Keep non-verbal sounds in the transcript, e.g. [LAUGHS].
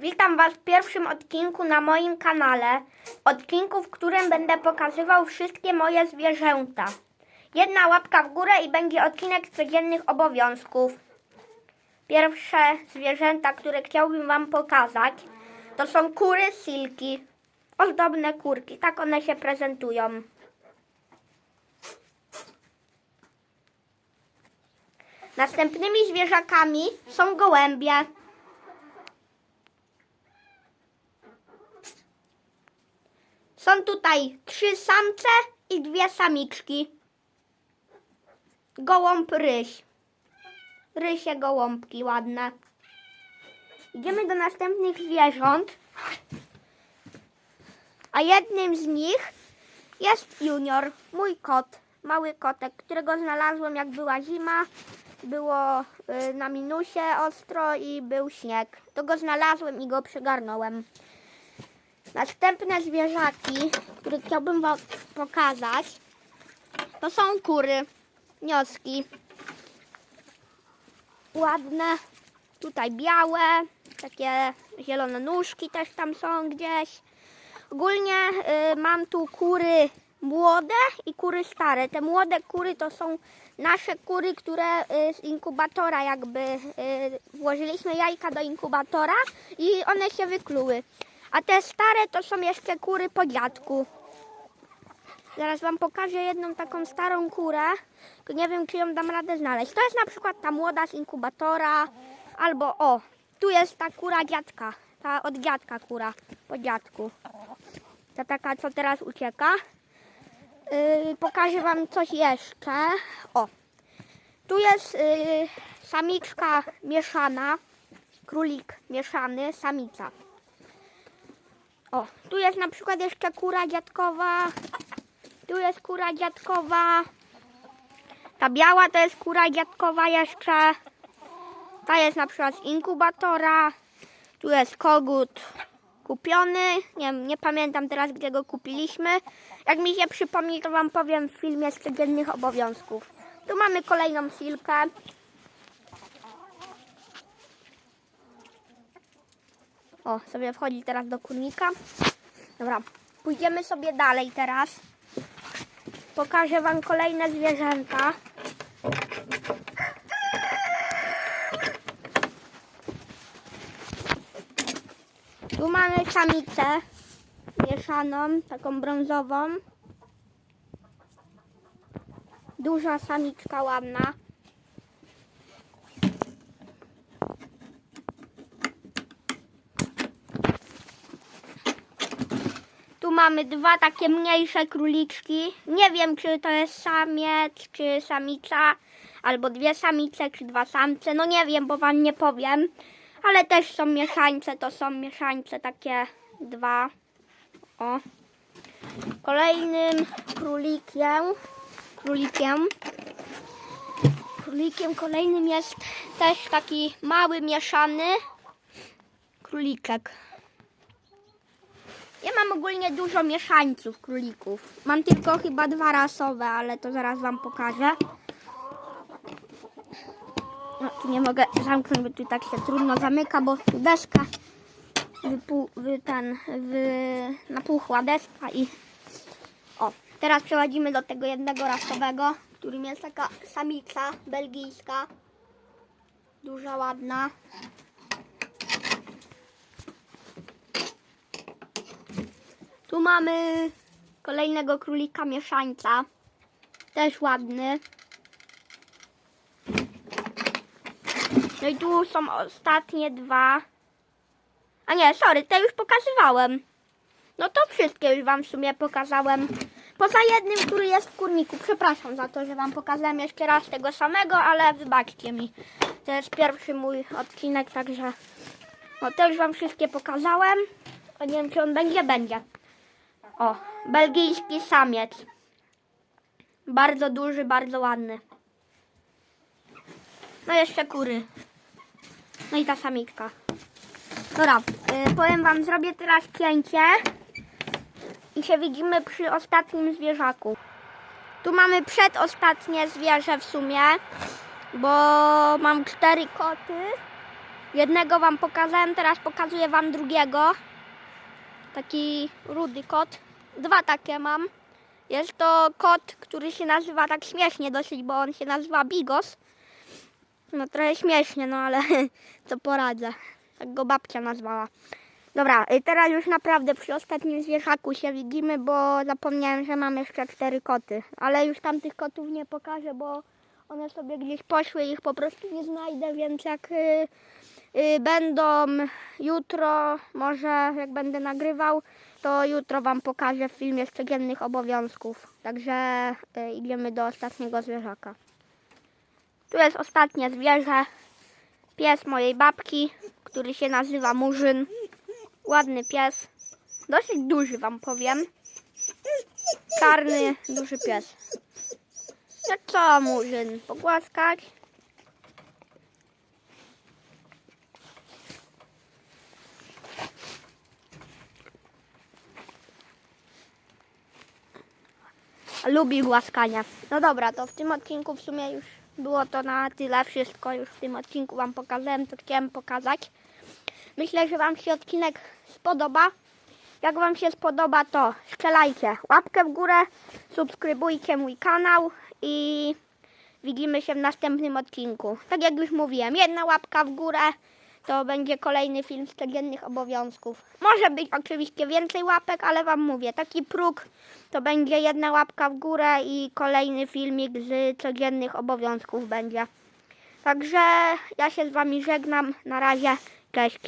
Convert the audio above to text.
Witam Was w pierwszym odcinku na moim kanale. Odcinku, w którym będę pokazywał wszystkie moje zwierzęta. Jedna łapka w górę i będzie odcinek codziennych obowiązków. Pierwsze zwierzęta, które chciałbym Wam pokazać, to są kury silki. Ozdobne kurki, tak one się prezentują. Następnymi zwierzakami są gołębie. Są tutaj trzy samce i dwie samiczki. Gołąb ryś. Rysie gołąbki ładne. Idziemy do następnych zwierząt. A jednym z nich jest Junior, mój kot, mały kotek, którego znalazłem jak była zima. Było y, na minusie ostro i był śnieg. To go znalazłem i go przygarnąłem. Następne zwierzaki, które chciałbym Wam pokazać, to są kury, wnioski. Ładne, tutaj białe, takie zielone nóżki też tam są gdzieś. Ogólnie y, mam tu kury młode i kury stare. Te młode kury to są nasze kury, które y, z inkubatora jakby y, włożyliśmy jajka do inkubatora i one się wykluły. A te stare to są jeszcze kury po dziadku. Zaraz Wam pokażę jedną taką starą kurę, nie wiem, czy ją dam radę znaleźć. To jest na przykład ta młoda z inkubatora, albo o, tu jest ta kura dziadka, ta od dziadka kura, po dziadku. Ta taka, co teraz ucieka. Yy, pokażę Wam coś jeszcze. O, tu jest yy, samiczka mieszana, królik mieszany, samica. O, tu jest na przykład jeszcze kura dziadkowa. Tu jest kura dziadkowa. Ta biała to jest kura dziadkowa jeszcze. Ta jest na przykład z inkubatora. Tu jest kogut kupiony. Nie, nie pamiętam teraz, gdzie go kupiliśmy. Jak mi się przypomni, to Wam powiem w filmie z codziennych obowiązków. Tu mamy kolejną silkę. O, sobie wchodzi teraz do kurnika. Dobra, pójdziemy sobie dalej teraz. Pokażę Wam kolejne zwierzęta. Tu mamy samicę mieszaną, taką brązową. Duża samiczka ładna. Mamy dwa takie mniejsze króliczki. Nie wiem, czy to jest samiec, czy samica, albo dwie samice, czy dwa samce. No nie wiem, bo wam nie powiem. Ale też są mieszańce, to są mieszańce takie dwa. O. Kolejnym królikiem, królikiem, królikiem kolejnym jest też taki mały mieszany króliczek. Ja mam ogólnie dużo mieszańców królików. Mam tylko chyba dwa rasowe, ale to zaraz wam pokażę. No, tu nie mogę zamknąć, bo tu tak się trudno zamyka, bo tu deska wypu, wy, ten, wy, napuchła deska i o, teraz przechodzimy do tego jednego rasowego, którym jest taka samica belgijska. Duża, ładna. Tu mamy kolejnego królika mieszańca. Też ładny. No i tu są ostatnie dwa. A nie, sorry, te już pokazywałem. No to wszystkie już wam w sumie pokazałem. Poza jednym, który jest w kurniku. Przepraszam za to, że wam pokazałem jeszcze raz tego samego, ale wybaczcie mi. To jest pierwszy mój odcinek, także... No to już wam wszystkie pokazałem. Nie wiem, czy on będzie, będzie. O, belgijski samiec. Bardzo duży, bardzo ładny. No jeszcze kury. No i ta samiczka. Dobra, y, powiem wam, zrobię teraz cięcie i się widzimy przy ostatnim zwierzaku. Tu mamy przedostatnie zwierzę w sumie, bo mam cztery koty Jednego wam pokazałem, teraz pokazuję wam drugiego. Taki rudy kot. Dwa takie mam. Jest to kot, który się nazywa tak śmiesznie dosyć, bo on się nazywa Bigos. No trochę śmiesznie, no ale [LAUGHS] co poradzę. Tak go babcia nazwała. Dobra, y, teraz już naprawdę przy ostatnim zwierzaku się widzimy, bo zapomniałem, że mam jeszcze cztery koty. Ale już tamtych kotów nie pokażę, bo one sobie gdzieś poszły ich po prostu nie znajdę, więc jak y, y, będą jutro, może jak będę nagrywał, to jutro Wam pokażę w filmie z codziennych obowiązków. Także y, idziemy do ostatniego zwierzaka. Tu jest ostatnie zwierzę. Pies mojej babki, który się nazywa Murzyn. Ładny pies. Dosyć duży Wam powiem. Czarny, duży pies. No co, Murzyn? Pogłaskać? Lubi głaskania. No dobra, to w tym odcinku w sumie już było to na tyle wszystko. Już w tym odcinku Wam pokazałem, co chciałem pokazać. Myślę, że Wam się odcinek spodoba. Jak Wam się spodoba, to strzelajcie łapkę w górę, subskrybujcie mój kanał i widzimy się w następnym odcinku. Tak jak już mówiłem, jedna łapka w górę to będzie kolejny film z codziennych obowiązków. Może być oczywiście więcej łapek, ale Wam mówię, taki próg to będzie jedna łapka w górę i kolejny filmik z codziennych obowiązków będzie. Także ja się z Wami żegnam. Na razie, cześć.